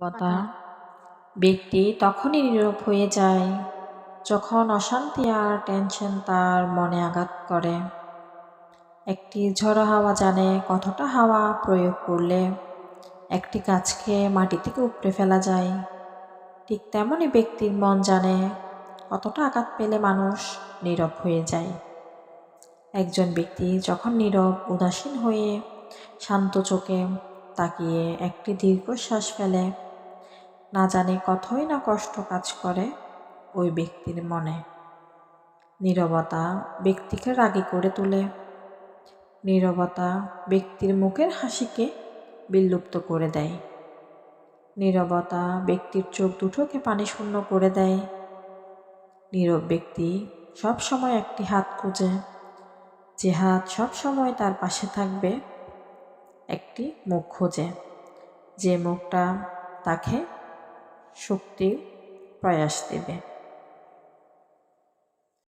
নীরবতা ব্যক্তি তখনই নীরব হয়ে যায়, যখন অশান্তি আর টেনশন তার মনে আঘাত করে। একটি ঝড়ো হাওয়া জানে কতটা হাওয়া প্রয়োগ করলে একটি গাছকে মাটি থেকে উপড়ে ফেলা যায়। ঠিক তেমনই ব্যক্তির মন জানে কতটা আঘাত পেলে মানুষ নীরব হয়ে যায়। একজন ব্যক্তি যখন নীরব, উদাসীন হয়ে শান্ত চোখে তাকিয়ে একটি দীর্ঘশ্বাস ফেলে না জানে কতই না কষ্ট কাজ করে ওই ব্যক্তির মনে। নীরবতা ব্যক্তিকে রাগী করে তোলে। নীরবতা ব্যক্তির মুখের হাসিকে বিলুপ্ত করে দেয়। নীরবতা ব্যক্তির চোখ দুটোকে পানি শূন্য করে দেয়। নীরব ব্যক্তি সব সময় একটি হাত খুঁজে। যে হাত সব সময় তার পাশে থাকবে, একটি মুখ খোঁজে। যে মুখটা তাকে শক্তি প্রয়াস দেবে।